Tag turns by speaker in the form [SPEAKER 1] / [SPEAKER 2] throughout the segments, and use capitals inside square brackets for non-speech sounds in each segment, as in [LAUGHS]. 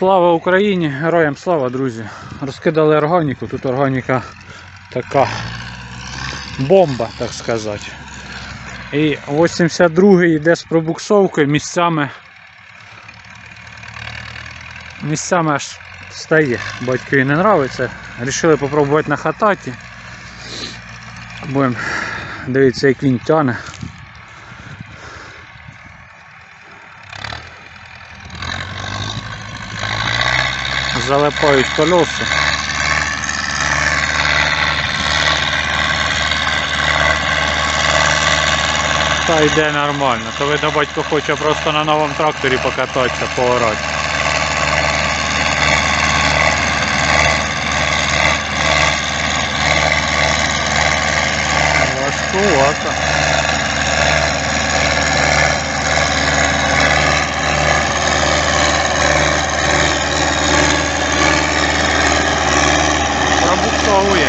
[SPEAKER 1] Слава Україні! Героям слава, друзі! Розкидали органіку. Тут органіка така бомба, так сказати. І 82-й йде з пробуксовкою місцями. Місцями аж стає. Батькові не нравиться. Рішили попробувати на хататі. Будемо дивитися, як він тяне. Залипають колеса. Та йде нормально. То видно батько хоче просто на новому тракторі покататися, поорати. Пробуксовує.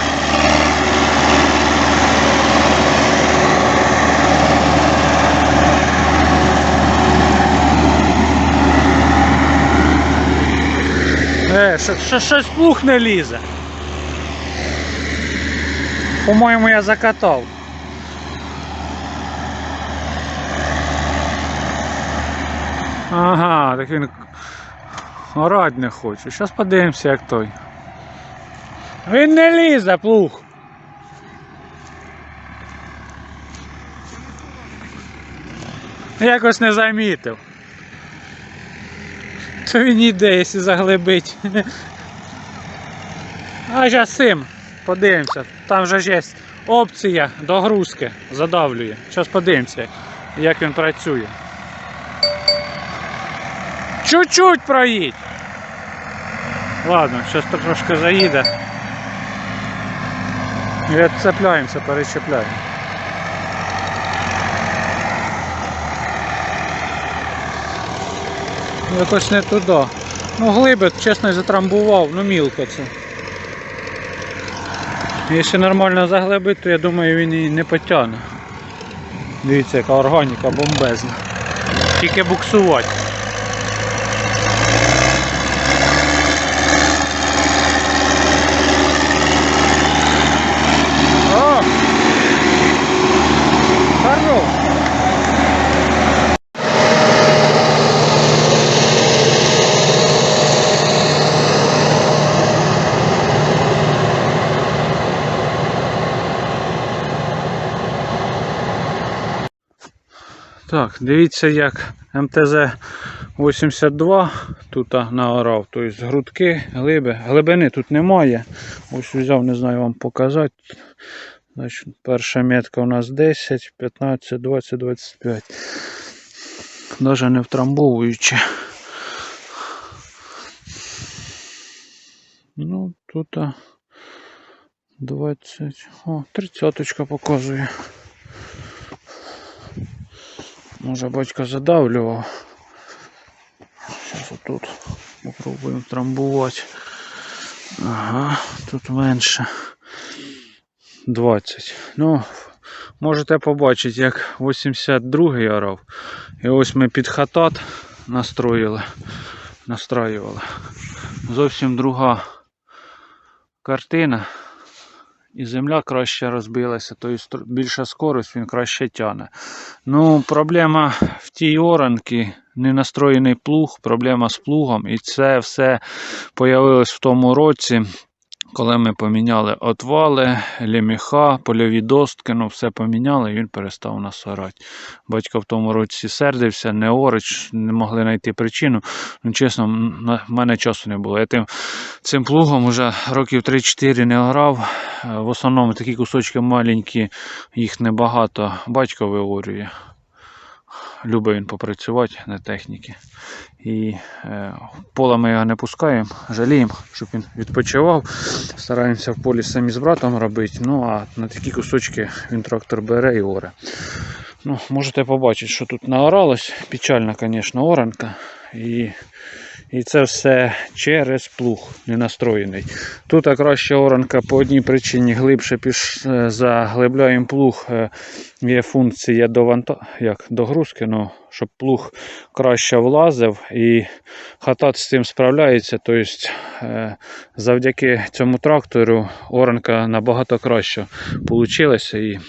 [SPEAKER 1] Е, що, що, щось плуг не лізе. По-моєму, я закатав. Ага, так він орать не хоче. Зараз подивимося, як той. Він не лізе, плуг. Якось не замітив. То він іде, якщо заглибить. А зараз цим подивимося. Там же є опція догрузки, задавлює. Зараз подивимося, як він працює. Чуть-чуть проїдь. Ладно, зараз трошки заїде. І відцепляємося, перечепляємо. Якось не туди. Ну глиби, чесно, затрамбував, ну мілко це. Якщо нормально заглибить, то я думаю він і не потягне. Дивіться, яка органіка бомбезна. Тільки буксувати. О! Хорош! Так, дивіться, як МТЗ-82 тут наорав. Тобто грудки, глиби. Глибини тут немає. Ось взяв, не знаю вам показати. Значить, перша метка у нас 10, 15, 20, 25. Навіть не втрамбовуючи. Ну, тут 20. О, 30 показує. Може батько задавлював. Зараз отут попробуємо трамбувати. Ага, тут менше. 20. Ну, можете побачити, як 82-й орав. І ось ми під хатат настроїли, настраювали. Зовсім друга картина. І земля краще розбилася, тобто більша скорость, він краще тяне. Ну, проблема в тій оранці, ненастроєний плуг, проблема з плугом. І це все появилось в тому році, коли ми поміняли отвали, ліміха, польові достки, ну все поміняли і він перестав нас орати. Батько в тому році сердився, не орич, не могли знайти причину. Ну, чесно, в мене часу не було. Я тим, цим плугом вже років 3-4 не орав. Е, В основному такі кусочки маленькі, їх небагато. Батько виорює. Любить він попрацювати на техніці. І е, пола ми його не пускаємо, жаліємо, щоб він відпочивав. Стараємося в полі самі з братом робити. Ну а на такі кусочки він трактор бере і оре. Ну, можете побачити, що тут наоралось. Печальна, звісно, оранка. І І це все через плуг не настроєний. Тут краще оранка по одній причині глибше піш... е, заглибляємо плуг. е, Є функція дованта... як догрузки, ну, щоб плуг краще влазив і хатат з цим справляється. Тобто е, завдяки цьому трактору оранка набагато краще вийшла. І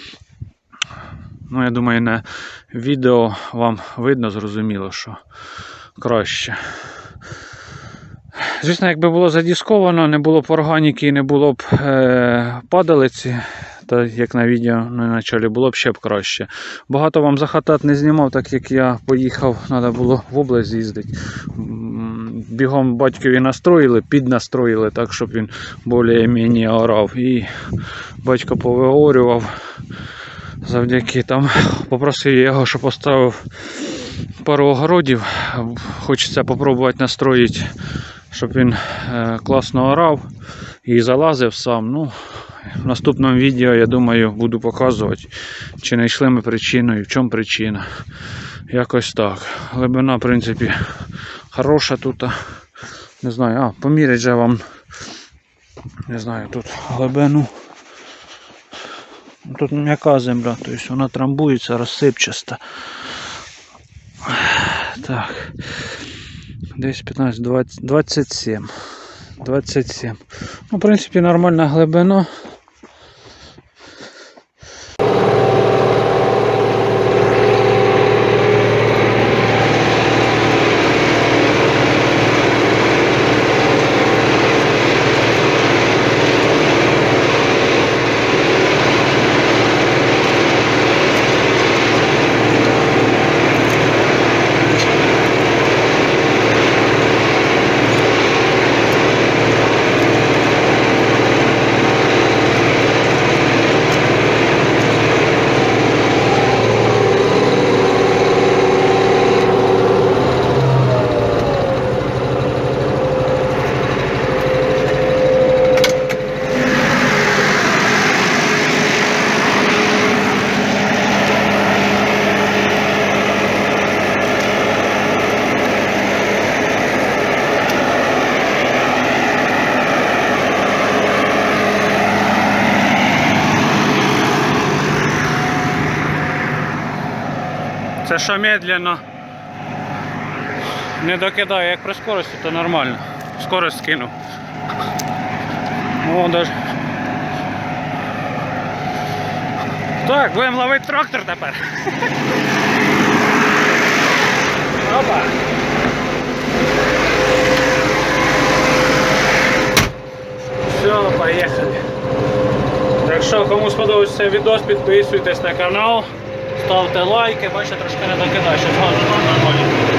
[SPEAKER 1] ну, я думаю, на відео вам видно зрозуміло, що краще. Звісно, якби було задісковано, не було б органіки не було б е, падалиці, то як на відео на початку було б ще б краще. Багато вам захатат не знімав, так як я поїхав, треба було в область з'їздити. Бігом батькові настроїли, піднастроїли так, щоб він більш-менш орав. І батько повиорював. Завдяки там попросив його, щоб поставив пару огородів. Хочеться попробувати настроїти, щоб він е, класно орав і залазив сам. Ну, в наступному відео, я думаю, буду показувати, чи знайшли ми причину і в чому причина. Якось так. Глибина, в принципі, хороша тут. Не знаю, а, поміряти же вам. Не знаю, тут глибину. Тут м'яка земля, тобто вона трамбується, розсипчаста. Так. Десь 15, 20, 27. 27. Ну, в принципі, нормальна глибина. Це що медленно не докидає, як при скорості, то нормально. Скорость скинув. О, даже. Так, будемо ловити трактор тепер. [LAUGHS] Опа. Все, поїхали. Так що, кому сподобався відос, підписуйтесь на канал, ставте лайки, бачите, трошки не докидаю, що нормально.